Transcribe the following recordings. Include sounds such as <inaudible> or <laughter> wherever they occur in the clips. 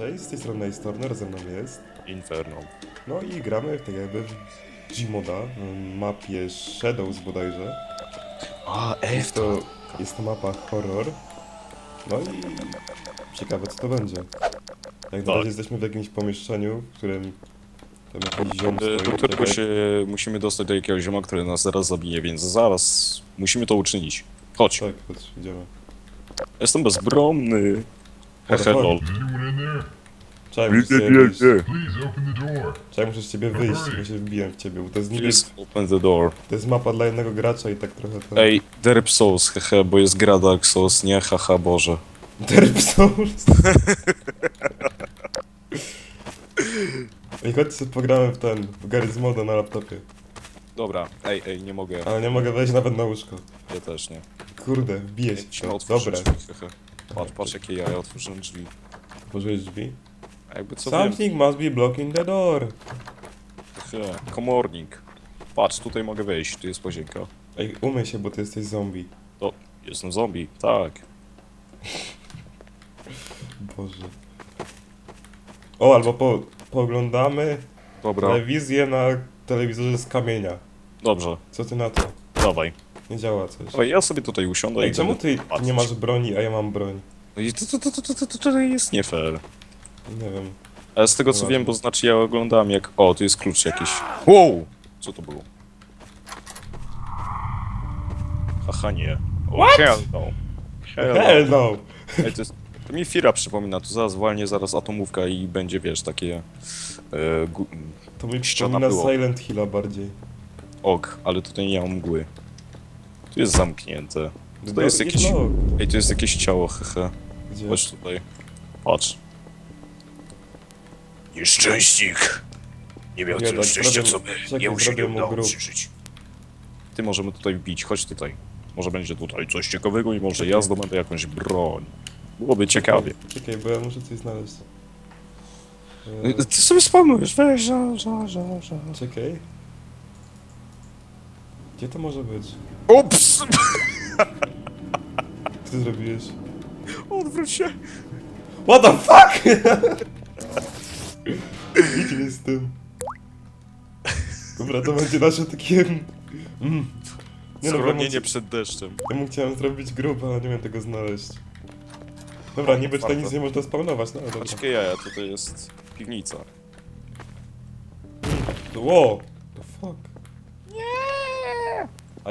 Cześć, z tej strony Ace Turner, ze mną jest. Inferno. No i gramy tak jakby w Gmoda, w mapie Shadows bodajże. A, Jest to, jest to mapa horror. No i ciekawe co to będzie. Jak na Tak. razie jesteśmy w jakimś pomieszczeniu, w którym tam jakiś ziom stoi. Do którego jak- się musimy dostać do jakiegoś zioma, który nas zaraz zabije, więc zaraz musimy to uczynić. Chodź. Tak, chodź, idziemy. Jestem bezbronny. Hehe, Chodź. lol. Czekaj, muszę z ciebie wyjść. Czekaj, muszę z ciebie wyjść, bo się wbiłem w ciebie, bo to jest niby... Please open the door. To jest mapa dla jednego gracza i tak trochę to... Ej, Derp Souls, hehe, bo jest gra Dark Souls, nie? Haha, Boże. Derp Souls. <laughs> Ej, chodźcie sobie pogramy w ten, w Garry's Moda na laptopie. Dobra, ej, ej, nie mogę. Ale nie mogę wejść nawet na łóżko. Ja też nie. Kurde, wbiję się. Drzwi, hehe. Patrz, patrz jakie ja, ja otworzyłem drzwi. otworzyłeś drzwi. A jakby co wiem, Something must be blocking the door. hehe. Komornik. Patrz, tutaj mogę wejść, tu jest łazienka. Ej, umyj się, bo ty jesteś zombie. To, jestem zombie, tak. <laughs> Boże. O, albo po, pooglądamy Dobra, telewizję na telewizorze z kamienia. dobrze, Co ty na to? dawaj. Nie działa coś. Dawaj, ja sobie tutaj usiądę Ej, i czemu będę ty patrzeć. nie masz broni, a ja mam broń? No i to, to, to, to, to, to, to jest nie fair. Nie wiem. Ale z tego co wiem, bo znaczy ja oglądałem jak... O, tu jest klucz jakiś. Wow! Co to było? Haha, nie. O, hell no. Hell no. Hell no! Ej, to, jest, to mi Fira przypomina, tu zaraz walnie zaraz atomówka i będzie, wiesz, takie... E, gu, To mi Ściana przypomina było. Silent Hilla bardziej. ok, ale tutaj nie ma mgły. Tu jest zamknięte. Tutaj jest No, jakieś... no. Ej, tu jest jakieś ciało, hehe. Gdzie? Chodź tutaj. Patrz. Nieszczęśnik! Nie miał Nie, tyle tak, szczęścia, co my. czekaj, się nie mu udało grób. przeżyć. Ty możemy tutaj wbić, chodź tutaj. Może będzie tutaj coś ciekawego i może ja zdobędę jakąś broń. Byłoby ciekawie. Czekaj, bo ja muszę coś znaleźć. Ty sobie spamujesz, weź, ża, ża, ża, ża. czekaj. Gdzie to może być? Ups! Co ty zrobiłeś? Odwróć się. What the fuck? Idź mi z tym. Dobra, to będzie nasze takie... Mm. Nie no, mu, Schronienie przed deszczem. ja mu chciałem zrobić grób, ale nie wiem tego znaleźć. Dobra, niby tutaj nic nie można spawnować, no ale dobra. Patrzcie jaja, tutaj jest piwnica. Wow! The fuck?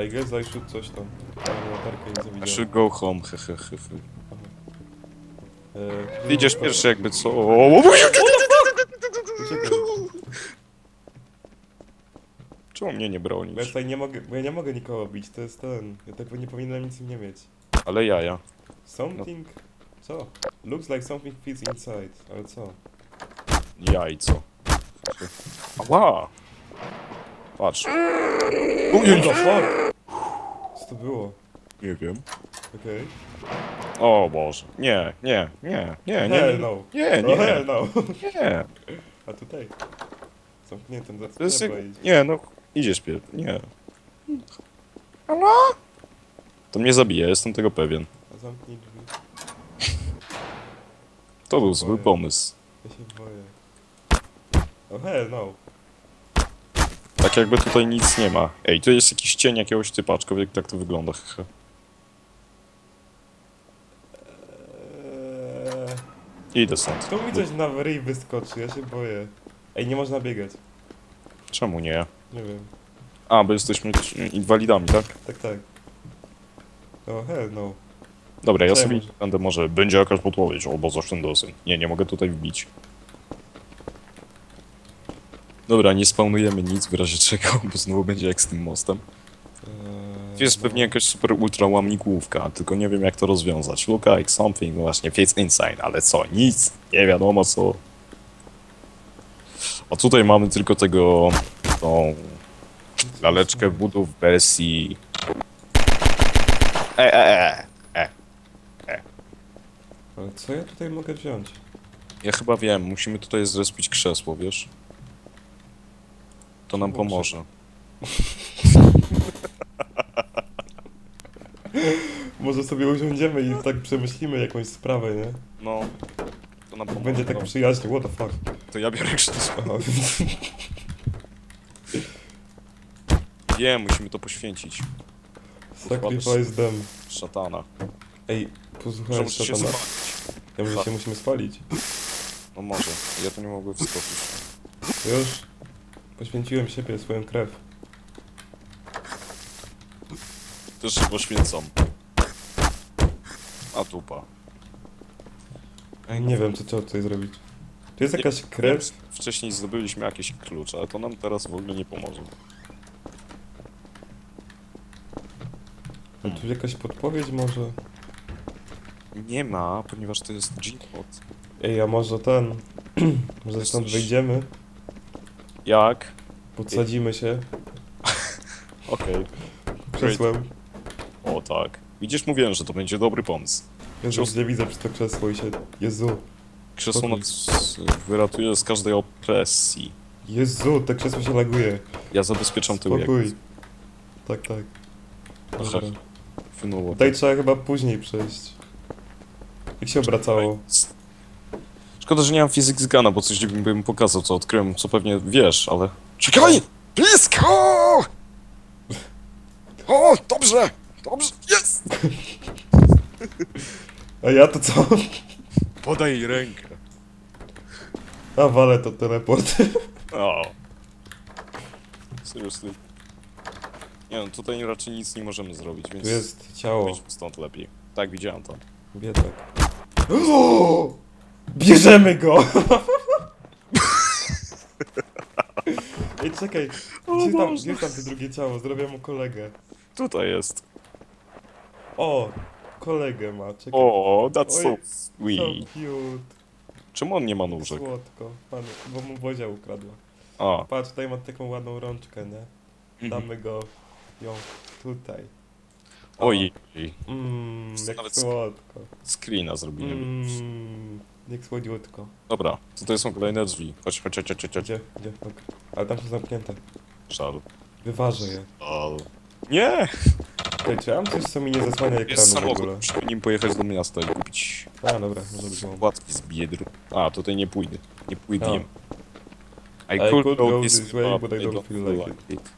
I guess I should coś tam. Ale latarkę nie I should go home, hehe, he, he. E, Ty idziesz pierwszy jakby co? Czekaj, Czemu mnie nie bo ja bronisz? tutaj nie mogę, bo ja nie mogę nikogo bić, to jest ten. Ja tak nie powinienem nic nie mieć. Ale jaja. Something... Co? Looks like something fits inside, ale co? Jajco. Ała! Patrz. What the fuck? To było? Nie wiem. Okej. O Boże. Nie, nie, nie, nie, nie. Hell no. Nie, No nie, hell no. nie. A tutaj? Zamknięte, za To jest jak... Nie, no. Idziesz pier... Nie. Halo? To mnie zabije, jestem tego pewien. A zamknij drzwi. To był zły pomysł. Ja się boję. Oh hell no. Tak jakby tutaj nic nie ma. Ej, tu jest jakiś cień jakiegoś typa, aczkolwiek tak to wygląda. Eee, Idę stąd. tu mi coś na ryj wyskoczy, ja się boję. Ej, nie można biegać. Czemu nie? Nie wiem. A, bo jesteśmy inwalidami, tak? Tak, tak. Oh hell no. Dobra, ja Czemu? sobie będę może... Będzie jakaś podpowiedź, albo dosyć. Nie, nie mogę tutaj wbić. Dobra, nie spawnujemy nic w razie czego, bo znowu będzie jak z tym mostem. Eee, Tu jest pewnie jakaś super ultra łamnikówka, tylko nie wiem jak to rozwiązać. Look like something właśnie fits inside, ale co? Nic, nie wiadomo co. A tutaj mamy tylko tego, tą laleczkę budów w wersji... E, e, e. Ale co ja tutaj mogę wziąć? Ja chyba wiem, musimy tutaj zrespić krzesło, wiesz? To nam pomoże. <laughs> Może sobie usiądziemy i tak przemyślimy jakąś sprawę, nie? No, to nam pomoże. Będzie tak przyjaźnie, what the fuck. To ja biorę krzesło. <laughs> Aha. Wiem, musimy to poświęcić. Sacrifice them. Szatana. Ej, Że posłuchaj muszę się szatana. spalić. Ja może się musimy spalić. No może, ja to nie mogę wskoczyć. Już poświęciłem siebie, swoją krew. Też się poświęcam. A tupa. Ej, Nie wiem, co trzeba tutaj zrobić. Tu jest jakaś krew? Wcześniej zdobyliśmy jakieś klucze, ale to nam teraz w ogóle nie pomoże. A tu jakaś podpowiedź może? Nie ma, ponieważ to jest G-pod. Ej, a może ten... <clears throat> może stąd wyjdziemy, Jak? podsadzimy się <laughs> Okej. krzesłem. O tak. Widzisz, mówiłem, że to będzie dobry pomysł. Jezu, Krzes- nie widzę przez to krzesło i się... Jezu, Krzesło nas wyratuje z każdej opresji. Jezu, te krzesło się laguje. Ja zabezpieczam tył jak Spokój. Tak, tak. Dobra. wynęło. Tutaj trzeba chyba później przejść. Jak się obracało? Szkoda, że nie mam physics gana, bo coś bym bym pokazał, co odkryłem, co pewnie wiesz, ale... Czekaj! Blisko! O, dobrze! Dobrze, jest! A ja to co? Podaj rękę. A wale to teleport. O. Seriously. Nie no, tutaj raczej nic nie możemy zrobić, więc... Tu jest ciało. Stąd lepiej. Tak, widziałem to. Biedak. Bierzemy go! <laughs> Ej, czekaj. Gdzie tam, gdzie tam to drugie ciało? Zrobię mu kolegę. Tutaj jest. O! Kolegę ma, czekaj. O, that's so Oj, So sweet. cute. Czemu on nie ma nóżek? Słodko. Pan, bo mu Bozia ukradła. A. Patrz, tutaj ma taką ładną rączkę, nie? Mhm. Damy go ją tutaj. Oj, Mmm, jak Nawet- słodko. screena zrobimy. Mmm, jak słodziutko. Dobra, tutaj są kolejne drzwi. Chodź, chodź, chodź, chodź, chodź. Gdzie? Gdzie? Dobra. Ale tam są zamknięte. Żal. Wyważę je. Żal. Nie! Ej, czy ja mam coś, co mi nie zasłania Jest ekranu w samochód, ogóle? musimy nim pojechać do miasta i kupić A, dobra, może być mało. płatki z biedry. A, tutaj nie pójdę. Nie pójdę. I could go this way, but I don't feel like it.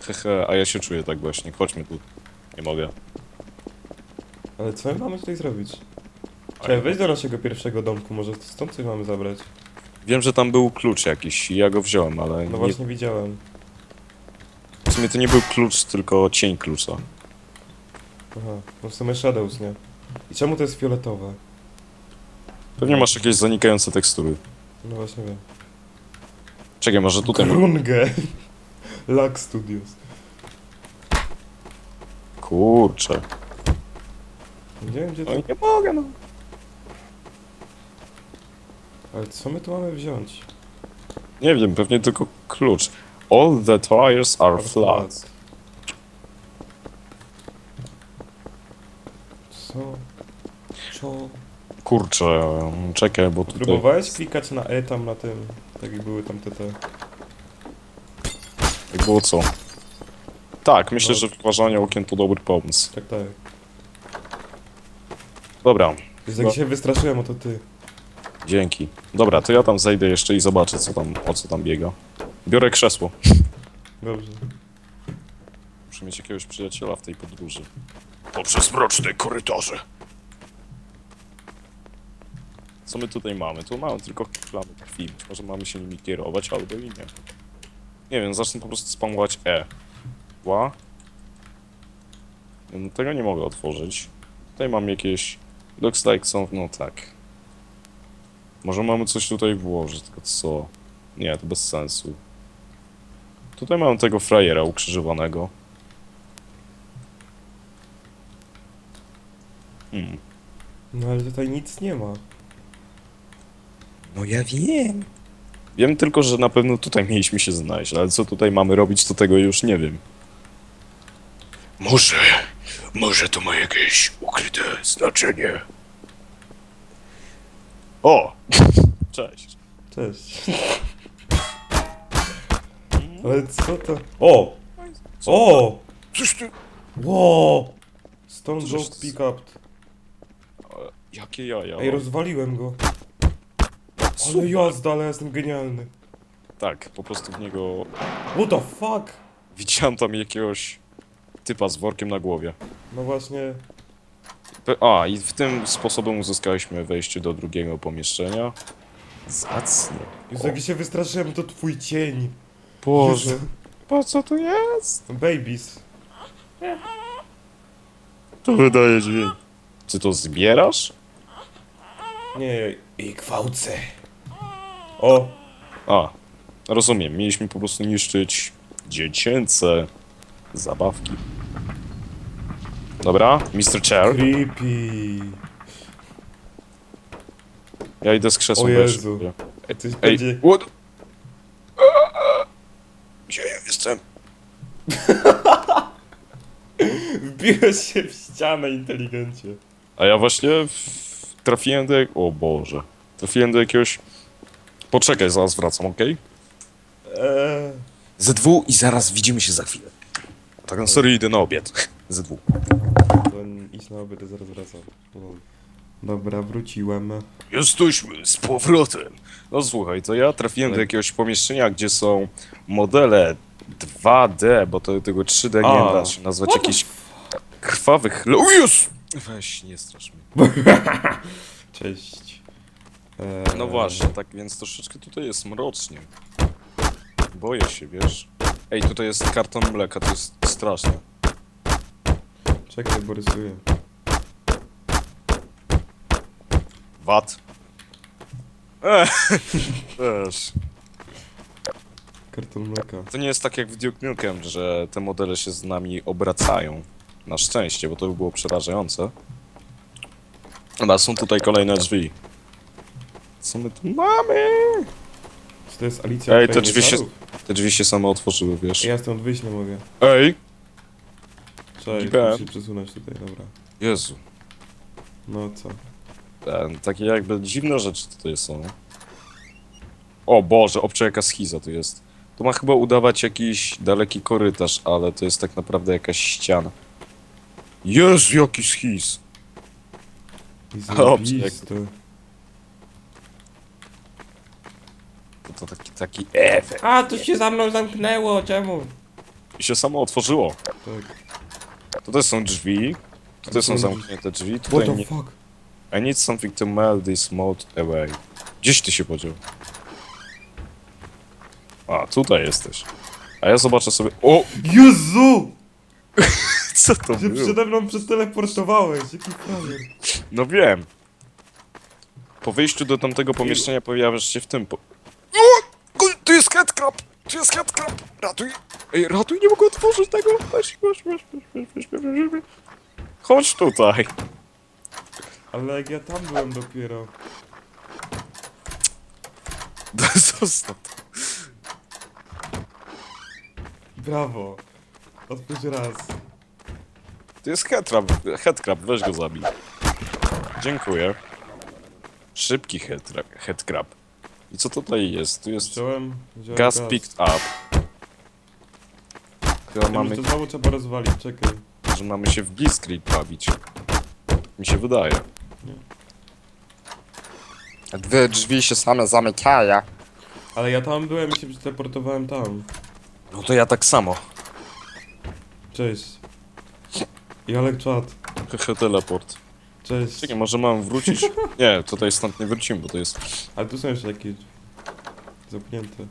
Hehe, a ja się czuję tak właśnie. Chodźmy tu. Nie mogę. Ale co my mamy tutaj zrobić? Czekaj, wejdź do naszego pierwszego domku, może stąd coś mamy zabrać. Wiem, że tam był klucz jakiś i ja go wziąłem, ale No nie, właśnie widziałem. w sumie to nie był klucz, tylko cień klucza. Aha, no w sumie Shadows, nie? I czemu to jest fioletowe? Pewnie masz jakieś zanikające tekstury. No właśnie wiem. Czekaj, może tutaj... Grunge! Lag <laughs> Studios. Kurczę. Nie wiem gdzie No to... nie mogę, no. Ale co my tu mamy wziąć? Nie wiem, pewnie tylko klucz. All the tires are flat. Co? Co? Kurczę, czekaj, bo tutaj... Próbowałeś klikać na E tam na tym, tak jak były tam te te... Jak było co? Tak, myślę, No. że wyważanie okien to dobry pomysł. Tak, tak. Dobra, jak się wystraszyłem, o to ty. Dzięki. Dobra, to ja tam zejdę jeszcze i zobaczę, co tam, o co tam biega. Biorę krzesło. Dobrze. Muszę mieć jakiegoś przyjaciela w tej podróży. Poprzez mroczne korytarze. Co my tutaj mamy? Tu mamy tylko plamy krwi. Być może mamy się nimi kierować, albo i nie. Nie wiem, zacznę po prostu spamować E. Ła? No, tego nie mogę otworzyć. Tutaj mam jakieś... Looks like są... no tak. Może mamy coś tutaj włożyć, tylko co? Nie, to bez sensu. Tutaj mam tego frajera ukrzyżowanego. Hmm. No ale tutaj nic nie ma. No ja wiem. Wiem tylko, że na pewno tutaj mieliśmy się znaleźć, ale co tutaj mamy robić, to tego już nie wiem. Może, może to ma jakieś ukryte znaczenie. O! Cześć. Cześć. <laughs> Ale co to? O! O! Coś ty... Ło! Stone Co Dog żeś ty- Pickup. Jakie jaja? Ej, rozwaliłem go. Ale jazda, ale jestem genialny. Tak, po prostu w niego... What the fuck? Widziałem tam jakiegoś typa z workiem na głowie. No właśnie, A, i w tym sposobem uzyskaliśmy wejście do drugiego pomieszczenia. Zacnie. Jezu, jak się wystraszyłem, to twój cień. Boże, Jezu. po co to jest? Babies. To wydaje dźwięk. Czy to zbierasz? Nie, i gwałcę. O, A, rozumiem. Mieliśmy po prostu niszczyć dziecięce zabawki. Dobra, Mr. Chair. creepy. Ja idę z krzesłem. O bo ja Jezu. Coś Ej, będzie... what? Gdzie ja jestem? <laughs> Wbiłeś się w ścianę inteligencie. A ja właśnie w... trafiłem do... jak- O Boże. Trafiłem do jakiegoś... Poczekaj, zaraz wracam, okej? Eee, ZW i zaraz widzimy się za chwilę. Tak na serio idę na obiad. <laughs> ZW. To idź na obiad, zaraz wracam. Dobra, wróciłem. Jesteśmy z powrotem. No słuchaj, to ja trafiłem do Tak. jakiegoś pomieszczenia, gdzie są modele 2D, bo to tego 3D nie A. da się nazwać jakiś krwawych... O Jezu! Weź, nie strasz mnie. <laughs> Cześć. Eee, No właśnie, tak więc troszeczkę tutaj jest mrocznie. Boję się, wiesz. Ej, tutaj jest karton mleka, to jest straszne. Czekaj, bo rysuję. Wat? Eee, też. Karton mleka. To nie jest tak jak w Duke Nukem, że te modele się z nami obracają. Na szczęście, bo to by było przerażające. Dobra, są tutaj kolejne drzwi. Co my tu mamy? Czy to jest Alicja Ej, od te Krainy drzwi się- Czarów? Te drzwi się same otworzyły, wiesz. Ja stąd wyjść nie mogę. Ej! Cześć, Dziękuję. muszę się przesunąć tutaj, dobra. Jezu. No co? Ten, takie jakby dziwne rzeczy tutaj są. O Boże, obcze jaka schiza tu jest. To ma chyba udawać jakiś daleki korytarz, ale to jest tak naprawdę jakaś ściana. Jezu, jaki schiz! I Dobrze, zajebiste. To, to taki, taki efekt. A, to się za mną zamknęło, czemu? I się samo otworzyło. Tak. Tutaj są drzwi. Tutaj są są zamknięte drzwi. What Tutaj the nie... fuck? I need something to melt this mold away. Gdzieś ty się podział? A, tutaj jesteś. A ja zobaczę sobie... O! Jezu! <laughs> Co to było? przede mną przeteleportowałeś, jaki frajer. No wiem. Po wyjściu do tamtego pomieszczenia pojawiasz się w tym po... O! Ku- Tu jest headcrab! Tu jest headcrab! Ratuj! Ej, ratuj, nie mogę otworzyć tego! Chodź tutaj! Ale jak ja tam byłem dopiero. <laughs> Zostaw to. Brawo. Odpuść raz. To jest headcrab, headcrab, weź go zabij. Dziękuję. Szybki headcrab. headcrab. I co tutaj jest? Tu jest Wziąłem, wziąłem gaz picked up. Chyba Ja mamy, to znowu trzeba rozwalić, czekaj. że mamy się w Blitzkrieg bawić. Mi się wydaje. Dwie drzwi się same zamykają. Ale ja tam byłem i się przeteleportowałem tam. No to ja tak samo. Cześć. I Alek Czat. Hehe, teleport. Cześć. Czekaj, może mam wrócić? <laughs> Nie, tutaj stąd nie wrócimy, bo to jest... Ale tu są jeszcze jakieś... Zamknięte.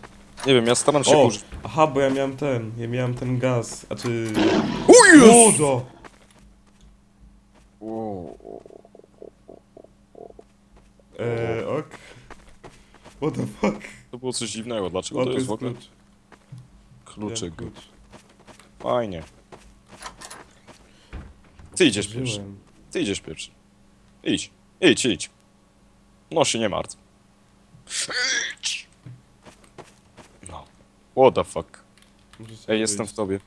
Nie wiem, ja staram się O! użyć... Aha, bo ja miałem ten. Ja miałem ten gaz. A czy... Udo! Eee, ok. What the fuck? To było coś dziwnego, dlaczego O, to jest w ogóle klucz. kluczyk? Klucz. Fajnie. Ty idziesz pierwszy. Wziąłem. Ty idziesz pierwszy. Idź. Idź, idź. No się nie martw. What the fuck. Ej, jestem w tobie.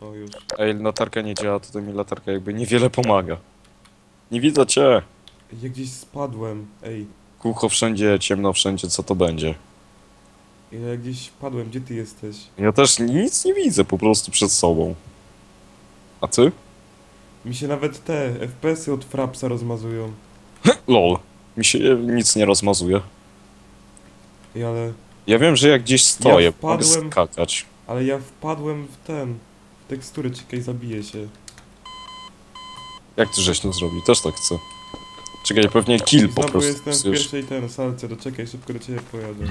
O, już. Ej, latarka nie działa, tutaj mi latarka jakby niewiele pomaga. Nie widzę cię. Ja gdzieś spadłem. Ej. Kucho wszędzie, ciemno wszędzie, co to będzie? Ja gdzieś padłem. Gdzie ty jesteś? Ja też nic nie widzę po prostu przed sobą. A ty? Mi się nawet te FPS-y od Frapsa rozmazują. Lol. Mi się nic nie rozmazuje. Ej, ale... Ja wiem, że jak gdzieś stoję, mogę wpadłem- skakać. Ale ja wpadłem w ten... W tekstury, czekaj, zabiję się. Jak ty żeś to zrobił? Też tak chcę. Czekaj, pewnie kill po Znowu prostu. jestem w wpisujesz. pierwszej ten salce, doczekaj, szybko do ciebie pojadę.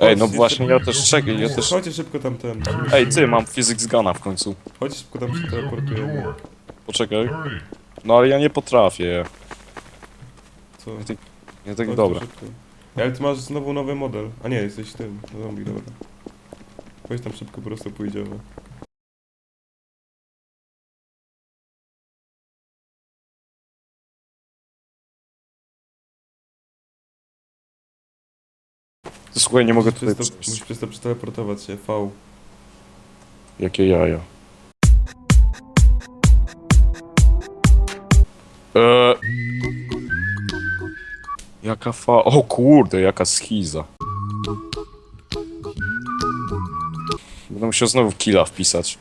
Ej, no Chodź, właśnie, ja też czekaj, ja też... Chodźcie szybko tam ten. Ej, ty, mam physics guna w końcu. Chodź szybko tam się teleportujemy. Poczekaj. No ale ja nie potrafię. Co? Ja tak, ja dobra. szybko. Ale ty masz znowu nowy model. A nie, jesteś tym. Zombie, dobra. Chodź tam szybko po prostu pójdziemy. Słuchaj, nie mogę Musisz tutaj przez to, przejść. musisz przez to przeteleportować się. V. Jakie jaja. Eee... Jaka fa... O kurde, jaka schiza. Będę musiał znowu killa wpisać.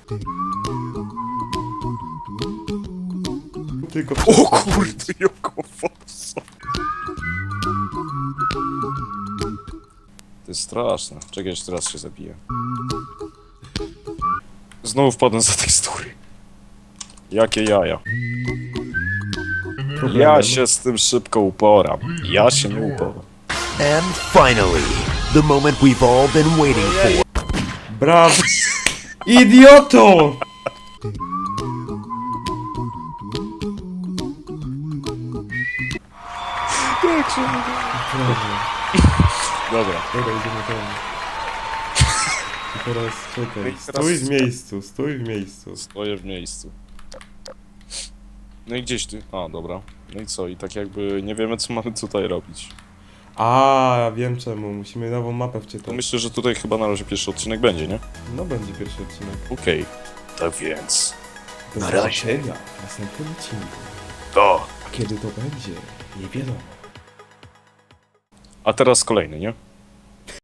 Tylko O kurde, jaka fosa. To jest straszne. Czekaj, jeszcze raz się zabiję. Znowu wpadłem za tekstury. Jakie jaja. Problemem. Ja się z tym szybko uporam. Ja się nie uporam. And finally, the moment we've all been waiting for. Brawo! Idioto! Dobra. Dobra, idziemy tam. I teraz czekaj. Stój w miejscu, stój w miejscu. Stoję w miejscu. No i gdzieś ty. A, dobra. No i co? I tak jakby nie wiemy, co mamy tutaj robić. A, ja wiem czemu. Musimy nową mapę To wczytać. myślę, że tutaj chyba na razie pierwszy odcinek będzie, nie? No będzie pierwszy odcinek. Okej. Tak więc. Do Na razie. zobaczenia w następnym odcinku. To. A kiedy to będzie? Nie wiadomo. A teraz kolejny, nie?